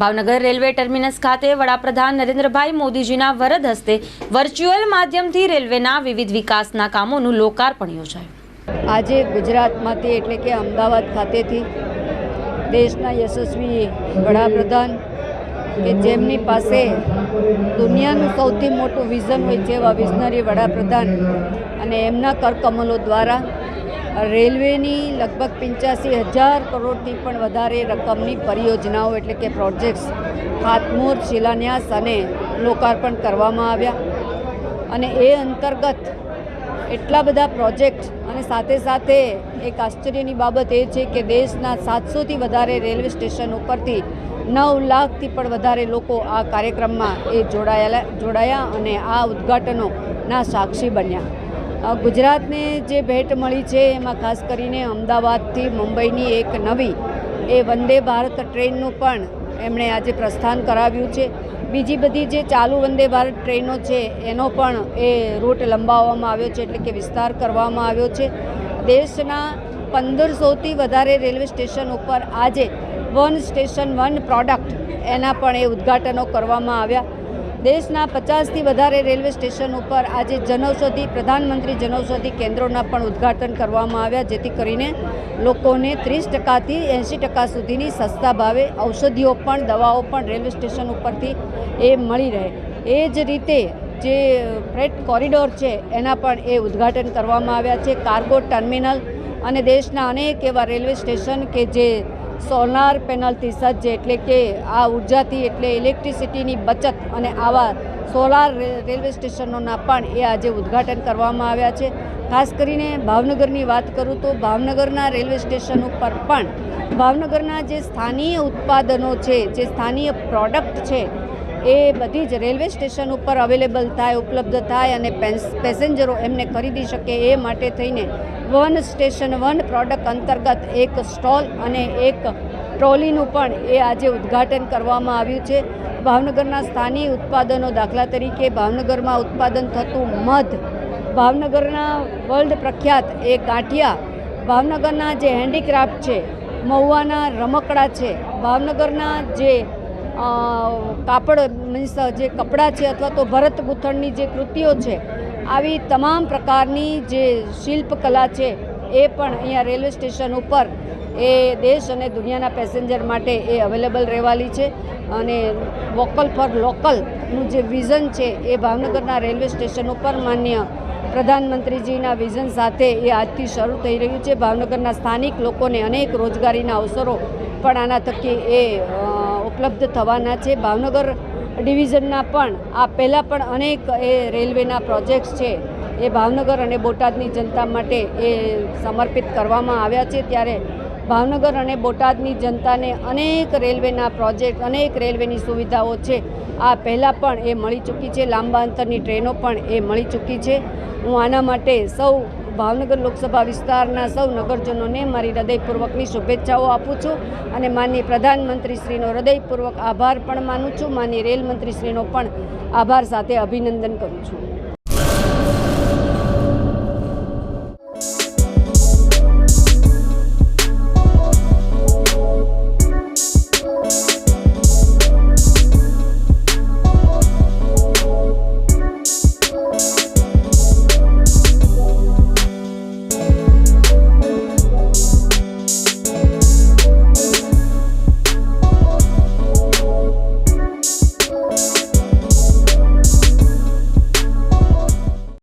Bhavnagar railway terminus ખાતે વડાપ્રધાન નરેન્દ્રભાઈ મોદીજીના વરદ હસ્તે વર્ચ્યુઅલ માધ્યમથી રેલવેના વિવિધ વિકાસના કામોનું લોકાર્પણ યોજાયું. આજે ગુજરાતમાંથી એટલે કે અમદાવાદ ખાતેથી દેશના યશસ્વી વડાપ્રધાન કે જેમની પાસે દુનિયાનું સૌથી મોટું વિઝન હોય એવા વિઝનરી વડાપ્રધાન અને એમના કરકમલો દ્વારા રેલવેની લગભગ પંચ્યાસી હજાર કરોડથી પણ વધારે રકમની પરિયોજનાઓ એટલે કે પ્રોજેક્ટ્સ ખાતમુહૂર્ત શિલાન્યાસ અને લોકાર્પણ કરવામાં આવ્યા. અને એ અંતર્ગત એટલા બધા પ્રોજેક્ટ અને સાથે સાથે એક આશ્ચર્યની બાબત એ છે કે દેશના સાતસોથી વધારે રેલવે સ્ટેશન ઉપરથી નવ લાખથી પણ વધારે લોકો આ કાર્યક્રમમાં એ જોડાયેલા જોડાયા અને આ ઉદ્ઘાટનોના સાક્ષી બન્યા. ગુજરાતને જે ભેટ મળી છે, એમાં ખાસ કરીને અમદાવાદથી મુંબઈની એક નવી, એ વંદે ભારત ટ્રેનનું પણ એમણે આજે પ્રસ્થાન કરાવ્યું છે. બીજી બધી જે ચાલુ વંદે ભારત ટ્રેનો છે, એનો પણ એ રૂટ લંબાવવામાં આવ્યો છે, એટલે કે વિસ્તાર કરવામાં આવ્યો છે. દેશના પંદરસોથી વધારે રેલવે સ્ટેશન ઉપર આજે વન સ્ટેશન વન પ્રોડક્ટ એના પણ એ ઉદ્ઘાટનો કરવામાં આવ્યા. દેશના પચાસથી વધારે રેલવે સ્ટેશન ઉપર આજે જનૌષધિ, પ્રધાનમંત્રી જનૌષધિ કેન્દ્રોના પણ ઉદ્ઘાટન કરવામાં આવ્યા, જેથી કરીને લોકોને ત્રીસ ટકાથી એંશી ટકા સુધીની સસ્તા ભાવે ઔષધિઓ પણ, દવાઓ પણ રેલવે સ્ટેશન ઉપરથી એ મળી રહે. એ જ રીતે જે ફ્રેટ કોરિડોર છે, એના પણ એ ઉદ્ઘાટન કરવામાં આવ્યા છે. કાર્ગો ટર્મિનલ અને દેશના અનેક એવા રેલવે સ્ટેશન કે જે સોલાર પેનલથી સજ્જ એટલે કે આ ઉર્જાથી એટલે ઇલેક્ટ્રિસિટીની બચત અને આવા સોલાર રેલવે સ્ટેશનોના પણ એ આજે ઉદ્ઘાટન કરવામાં આવ્યા છે. ખાસ કરીને ભાવનગરની વાત કરું તો ભાવનગરના રેલવે સ્ટેશન ઉપર પણ ભાવનગરના જે સ્થાનીય ઉત્પાદનો છે, જે સ્થાનીય પ્રોડક્ટ છે એ બધી જ રેલવે સ્ટેશન ઉપર અવેલેબલ થાય, ઉપલબ્ધ થાય અને પેસેન્જરો એમને ખરીદી શકે એ માટે થઈને વન સ્ટેશન વન પ્રોડક્ટ અંતર્ગત એક સ્ટોલ અને એક ટ્રોલીનું પણ એ આજે ઉદ્ઘાટન કરવામાં આવ્યું છે. ભાવનગરના સ્થાનિક ઉત્પાદનો દાખલા તરીકે ભાવનગરમાં ઉત્પાદન થતું મધ, ભાવનગરના વર્લ્ડ પ્રખ્યાત એ ગાંઠિયા, ભાવનગરના જે હેન્ડીક્રાફ્ટ છે, મહુવાના રમકડા છે, ભાવનગરના જે કાપડ મીન્સ જે કપડાં છે અથવા તો ભરત ગૂંથણની જે કૃતિઓ છે, આવી તમામ પ્રકારની જે શિલ્પકલા છે, એ પણ અહીંયા રેલવે સ્ટેશન ઉપર એ દેશ અને દુનિયાના પેસેન્જર માટે એ અવેલેબલ રહેવાની છે અને વોકલ ફોર લોકલનું જે વિઝન છે એ ભાવનગરના રેલવે સ્ટેશન ઉપર માન્ય પ્રધાનમંત્રીજીના વિઝન સાથે એ આજથી શરૂ થઈ રહ્યું છે. ભાવનગરના સ્થાનિક લોકોને અનેક રોજગારીના અવસરો પણ આના થકી એ ઉપલબ્ધ થવાના છે. ભાવનગર ડિવિઝનના પણ, આ પહેલાં પણ અનેક એ રેલવેના પ્રોજેક્ટ્સ છે. એ ભાવનગર અને બોટાદની જનતા માટે એ સમર્પિત કરવામાં આવ્યા છે. ત્યારે ભાવનગર અને બોટાદની જનતાને અનેક રેલવેના પ્રોજેક્ટ, અનેક રેલવેની સુવિધાઓ છે. આ પહેલાં પણ એ મળી ચૂકી છે. લાંબા અંતરની ટ્રેનો પણ એ મળી ચૂકી છે. હું આના માટે સૌ ભાવનગર લોકસભા વિસ્તારના સૌ નગરજનોને મારી હૃદયપૂર્વકની શુભેચ્છાઓ આપું છું અને માનનીય પ્રધાનમંત્રીશ્રીનો હૃદયપૂર્વક આભાર પણ માનું છું. માનનીય રેલમંત્રીશ્રીનો પણ આભાર સાથે અભિનંદન કરું છું.